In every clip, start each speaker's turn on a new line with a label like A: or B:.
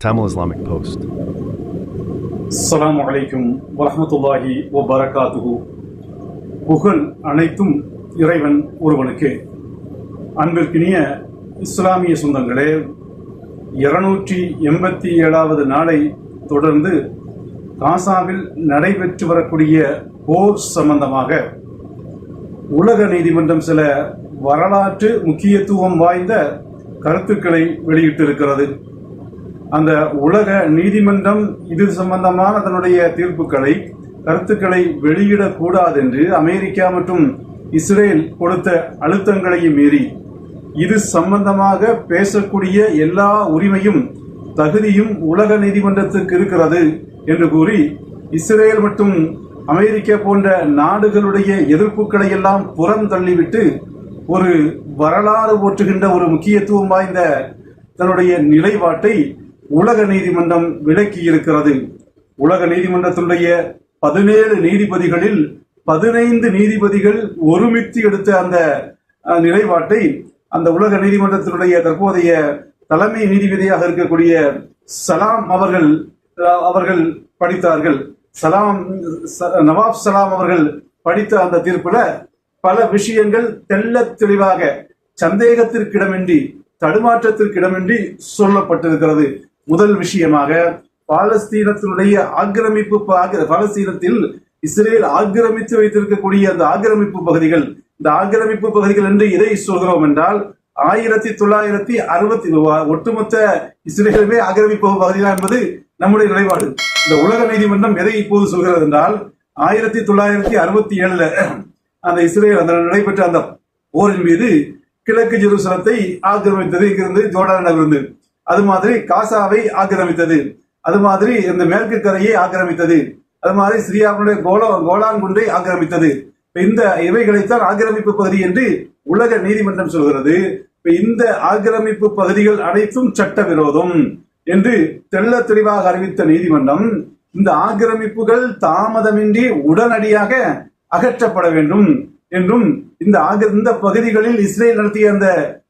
A: Tamil Islamic Post.
B: அஸ்ஸலாமு அலைக்கும் வரஹ்மத்துல்லாஹி வபரகாத்துஹு புகழ் அனைத்தும் இறைவன் ஒருவனுக்கு. அன்பிற்கினிய இஸ்லாமிய சொந்தங்களே இருநூற்றி எண்பத்தி ஏழாவது நாளை தொடர்ந்து காசாவில் நடைபெற்று வரக்கூடிய போர் சம்பந்தமாக உலக நீதிமன்றம் சில வரலாற்று முக்கியத்துவம் வாய்ந்த கருத்துக்களை வெளியிட்டிருக்கிறது. அந்த உலக நீதிமன்றம் இது சம்பந்தமான தன்னுடைய தீர்ப்புகளை கருத்துக்களை வெளியிடக்கூடாது என்று அமெரிக்கா மற்றும் இஸ்ரேல் கொடுத்த அழுத்தங்களையும் மீறி இது சம்பந்தமாக பேசக்கூடிய எல்லா உரிமையும் தகுதியும் உலக நீதிமன்றத்துக்கு இருக்கிறது என்று கூறி இஸ்ரேல் மற்றும் அமெரிக்கா போன்ற நாடுகளுடைய எதிர்ப்புகளை எல்லாம் புறம் தள்ளிவிட்டு ஒரு வரலாறு போற்றுகின்ற ஒரு முக்கியத்துவம் வாய்ந்த தன்னுடைய நிலைப்பாட்டை உலக நீதிமன்றம் விளக்கி இருக்கிறது. உலக நீதிமன்றத்தினுடைய பதினேழு நீதிபதிகளில் பதினைந்து நீதிபதிகள் ஒருமித்து எடுத்த அந்த நிலைப்பாட்டை அந்த உலக நீதிமன்றத்தினுடைய தற்போதைய தலைமை நீதிபதியாக இருக்கக்கூடிய சலாம் அவர்கள் அஹ், அவர்கள் படித்தார்கள். சலாம் ச- நவாப் சலாம் அவர்கள் படித்த அந்த தீர்ப்புல பல விஷயங்கள் தெல்ல தெளிவாக சந்தேகத்திற்கிடமின்றி தடுமாற்றத்திற்கிடமின்றி சொல்லப்பட்டிருக்கிறது. முதல் விஷயமாக பாலஸ்தீனத்தினுடைய ஆக்கிரமிப்பு பாலஸ்தீனத்தில் இஸ்ரேல் ஆக்கிரமித்து வைத்திருக்கக்கூடிய அந்த ஆக்கிரமிப்பு பகுதிகள் இந்த ஆக்கிரமிப்பு பகுதிகள் என்று இதை சொல்கிறோம் என்றால் ஆயிரத்தி தொள்ளாயிரத்தி அறுபத்தி ஒட்டுமொத்த இஸ்ரேலுமே ஆக்கிரமிப்பு பகுதிகள் என்பது நம்முடைய நிலைப்பாடு. இந்த உலக நீதிமன்றம் எதை இப்போது சொல்கிறது என்றால் ஆயிரத்தி தொள்ளாயிரத்தி அறுபத்தி ஏழுல அந்த இஸ்ரேல் அந்த நடைபெற்ற அந்த போரின் மீது கிழக்கு ஜெருசலத்தை ஆக்கிரமித்தது இங்கிருந்து ஜோர்டானிலிருந்து அது மாதிரி காசாவை ஆக்கிரமித்தது. அது மாதிரி இந்த மேற்கு கரையை ஆக்கிரமித்தது. அது மாதிரி சிரியாவுடைய கோலா கோலான் குன்றை ஆக்கிரமித்தது. இப்ப இந்த இவைகளைத்தான் ஆக்கிரமிப்பு பகுதி என்று உலக நீதிமன்றம் சொல்கிறது. இப்ப இந்த ஆக்கிரமிப்பு பகுதிகள் அனைத்தும் சட்டவிரோதம் என்று தெள்ள தெளிவாக அறிவித்த நீதிமன்றம் இந்த ஆக்கிரமிப்புகள் தாமதமின்றி உடனடியாக அகற்றப்பட வேண்டும் என்றும் இந்த ஆக- இந்த பகுதிகளில் இஸ்ரேல் நடத்திய அந்த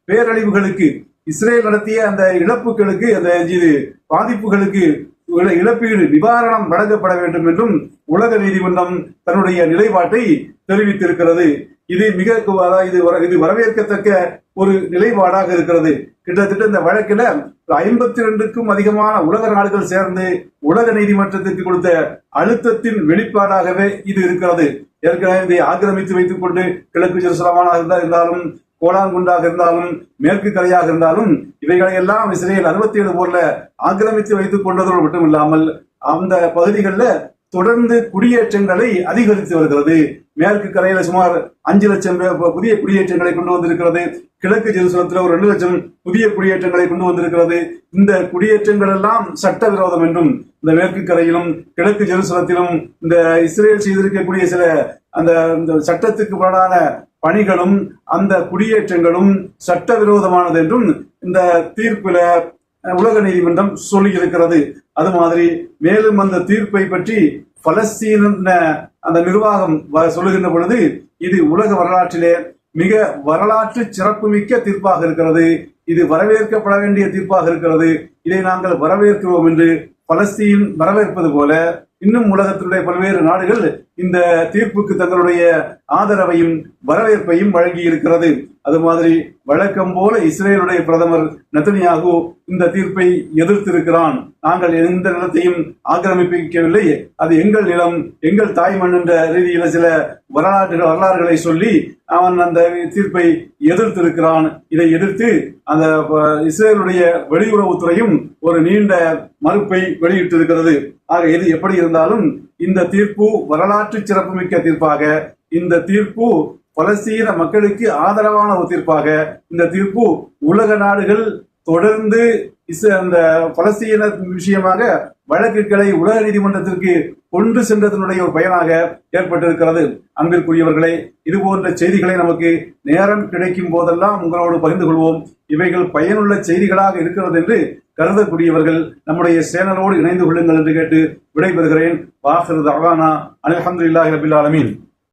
B: பேரழிவுகளுக்கு இஸ்ரேல் நடத்திய அந்த இழப்புகளுக்கு அந்த இது பாதிப்புகளுக்கு இழப்பீடு நிவாரணம் வழங்கப்பட வேண்டும் என்றும் உலக நீதிமன்றம் தன்னுடைய நிலைப்பாட்டை தெரிவித்திருக்கிறது. இது மிக இது வர- இது வரவேற்கத்தக்க ஒரு நிலைப்பாடாக இருக்கிறது. கிட்டத்தட்ட இந்த வழக்கில் ஐம்பத்தி ரெண்டுக்கும் அதிகமான உலக நாடுகள் சேர்ந்து உலக நீதிமன்றத்திற்கு கொடுத்த அழுத்தத்தின் வெளிப்பாடாகவே இது இருக்கிறது. ஏற்கனவே இதை ஆக்கிரமித்து வைத்துக் கொண்டு கிழக்கு ஜெருசலமானாக இருந்தாலும் கோலாங்குண்டாக இருந்தாலும் மேற்கு கரையாக இருந்தாலும் இவைகளை எல்லாம் இஸ்ரேல் அறுபத்தி ஏழு போர்ல ஆக்கிரமித்து வைத்துக் கொண்டதோடு மட்டுமில்லாமல் அந்த பகுதிகளில் தொடர்ந்து குடியேற்றங்களை அதிகரித்து வருகிறது. மேற்கு கரையில சுமார் அஞ்சு லட்சம் புதிய குடியேற்றங்களை கொண்டு வந்திருக்கிறது. கிழக்கு ஜெருசலத்தில் ஒரு ரெண்டு லட்சம் புதிய குடியேற்றங்களை கொண்டு வந்திருக்கிறது. இந்த குடியேற்றங்கள் எல்லாம் சட்டவிரோதம் என்றும் இந்த மேற்கு கரையிலும் கிழக்கு ஜெருசலத்திலும் இந்த இஸ்ரேல் செய்திருக்கக்கூடிய சில அந்த இந்த சட்டத்துக்கு புறனான பணிகளும் அந்த குடியேற்றங்களும் சட்டவிரோதமானது என்றும் இந்த தீர்ப்பில உலக நீதிமன்றம் சொல்லி இருக்கிறது அது மாதிரி மேலும் அந்த தீர்ப்பை பற்றி பலஸ்தீன அந்த நிர்வாகம் வ- சொல்லுகின்ற பொழுது இது உலக வரலாற்றிலே மிக வரலாற்று சிறப்புமிக்க தீர்ப்பாக இருக்கிறது. இது வரவேற்கப்பட வேண்டிய தீர்ப்பாக இருக்கிறது. இதை நாங்கள் வரவேற்கிறோம் என்று பலஸ்தீன் வரவேற்பது போல இன்னும் உலகத்தினுடைய பல்வேறு நாடுகள் இந்த தீர்ப்புக்கு தங்களுடைய ஆதரவையும் வரவேற்பையும் வழங்கி இருக்கிறது அது மாதிரி வழக்கம் போல இஸ்ரேலுடைய பிரதமர் நெத்தனியாகு இந்த தீர்ப்பை எதிர்த்திருக்கிறான். நாங்கள் எந்த நிலத்தையும் ஆக்கிரமிப்பிக்கவில்லை அது எங்கள் நிலம் எங்கள் தாய்மண் என்ற ரீதியில சில வரலாற்று வரலாறுகளை சொல்லி அவன் அந்த தீர்ப்பை எதிர்த்திருக்கிறான். இதை எதிர்த்து அந்த இஸ்ரேலுடைய வெளியுறவுத்துறையும் ஒரு நீண்ட மறுப்பை வெளியிட்டிருக்கிறது. ஆக இது எப்படி இருந்தாலும் இந்த தீர்ப்பு வரலாற்று சிறப்புமிக்க தீர்ப்பாக இந்த தீர்ப்பு பலஸ்தீன மக்களுக்கு ஆதரவான ஒரு தீர்ப்பாக இந்த தீர்ப்பு உலக நாடுகள் தொடர்ந்து இஸ்- அந்த பலஸ்தீன விஷயமாக வழக்குகளை உலக நீதிமன்றத்திற்கு கொண்டு சென்றதனுடைய ஒரு பயனாக ஏற்பட்டிருக்கிறது. அன்பிற்குரியவர்களே இது போன்ற செய்திகளை நமக்கு நேரம் கிடைக்கும் போதெல்லாம் உங்களோடு பகிர்ந்து கொள்வோம். இவைகள் பயனுள்ள செய்திகளாக இருக்கிறது என்று கருதக்கூடியவர்கள் நம்முடைய சேனலோடு இணைந்து கொள்ளுங்கள் என்று கேட்டு விடைபெறுகிறேன். வாஹிரு தவானா அலமதுல்லாஹி ரபில் ஆலமீன்.